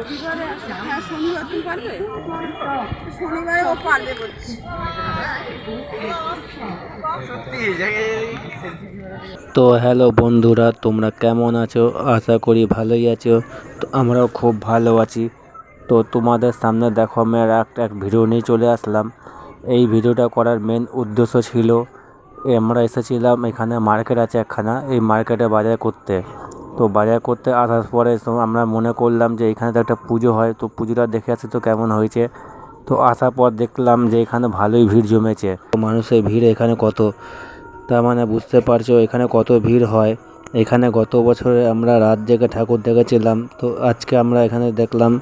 হ্যাঁ শনিবার তুমি পারবে? শনিবারে ও পারবে বলছি। তো হ্যালো বন্ধুরা তোমরা কেমন আছো? আশা করি ভালোই আছো। তো আমরাও খুব ভালো আছি। তো তোমাদের সামনে দেখো আমি আর একটা এক ভিডিও নিয়ে চলে আসলাম। এই ভিডিওটা করার মেন উদ্দেশ্য ছিল এ আমরা এসেছিলাম এখানে মার্কেট আছে একখানা এই মার্কেটে বাজার করতে। তো বাজার করতে আসার পরে আমরা মনে করলাম যে এখানে তো একটা পুজো হয়, তো পুজোটা দেখে আসি তো কেমন হয়েছে। তো আসার পর দেখলাম যে এখানে ভালোই ভিড় জমেছে। মানুষের ভিড় এখানে কত? তার মানে বুঝতে পারছ এখানে কত ভিড় হয়। এখানে গত বছরে আমরা রাত জেগে ঠাকুর দেখেছিলাম। তো আজকে আমরা এখানে দেখলাম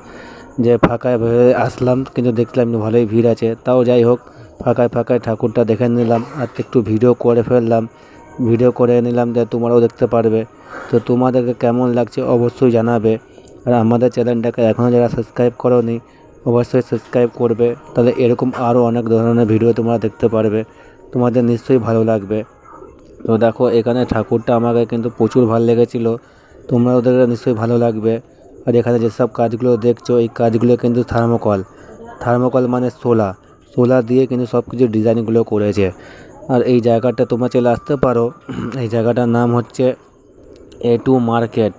যে ফাঁকায় ভেবে আসলাম, কিন্তু দেখলাম ভালোই ভিড় আছে। তাও যাই হোক, ফাঁকায় ফাঁকায় ঠাকুরটা দেখে নিলাম আর একটু ভিডিও করে ফেললাম। ভিডিও করে নিলাম যে তোমরাও দেখতে পারবে। তো তোমাদেরকে কেমন লাগছে অবশ্যই জানাবে। আর আমাদের চ্যানেলটাকে এখনও যারা সাবস্ক্রাইব করোনি, অবশ্যই সাবস্ক্রাইব করবে। তাহলে এরকম আরও অনেক ধরনের ভিডিও তোমরা দেখতে পারবে। তোমাদের নিশ্চয়ই ভালো লাগবে। তো দেখো, এখানে ঠাকুরটা আমাকে কিন্তু প্রচুর ভালো লেগেছিলো। তোমরা ওদের নিশ্চয়ই ভালো লাগবে। আর এখানে যেসব কাজগুলো দেখছ, এই কাজগুলো কিন্তু থার্মোকল। থার্মোকল মানে সোলা। সোলা দিয়ে কিন্তু সব কিছু ডিজাইনগুলো করেছে। আর এই জায়গাটা তোমরা চলে আসতে পারো। এই জায়গাটার নাম হচ্ছে A two market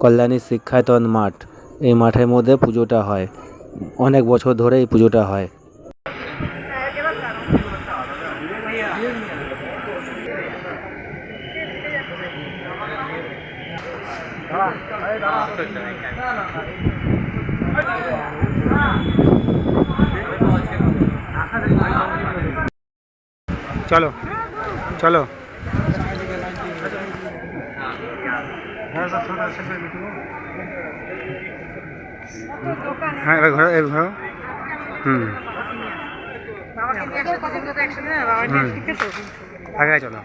Kalyani Shikshayatan মাঠ। এই মাঠের মধ্যে পুজোটা হয়। অনেক বছর ধরে এই পুজোটা হয়। চলো চলো। হ্যাঁ এবার ঘোরো এবার ঘোরো হুম। আগে চলো।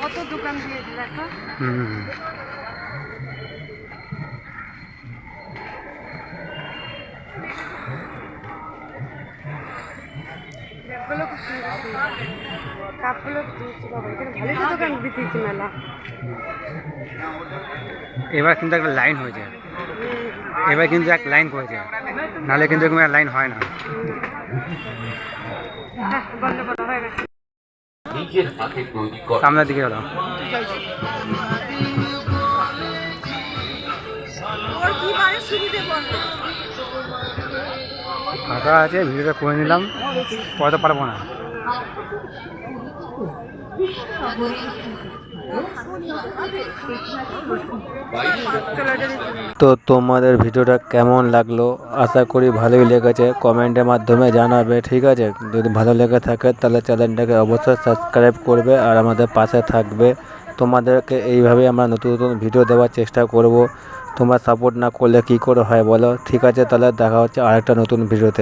কত দোকান দিয়ে দিলে হুম। হুম। খুব সুন্দর কাপগুলো দিয়েছি বাবা এখানে ভালোই তো দোকান দিতেছি মেলা। এবার কিন্তু একটা লাইন হয়েছে এবার কিন্তু এক লাইন করেছে নাহলে কিন্তু এরকম লাইন হয় না। হ্যাঁ সামনের দিকে হলো ওর সুবিধে ফাঁকা আছে, ভিডিওটা করে নিলাম, পড়াতে পারব না। তো তোমাদের ভিডিওটা কেমন লাগল? আশা করি ভালোই লেগেছে। কমেন্টের মাধ্যমে জানাবে, ঠিক আছে? যদি ভালো লেগে থাকে, তাহলে চ্যানেলটাকে অবশ্যই সাবস্ক্রাইব করবে আর আমাদের পাশে থাকবে। তোমাদেরকে এইভাবেই আমরা নতুন নতুন ভিডিও দেওয়ার চেষ্টা করব। তোমরা সাপোর্ট না করলে কী করে হয় বলো? ঠিক আছে, তাহলে দেখা হচ্ছে আরেকটা নতুন ভিডিওতে।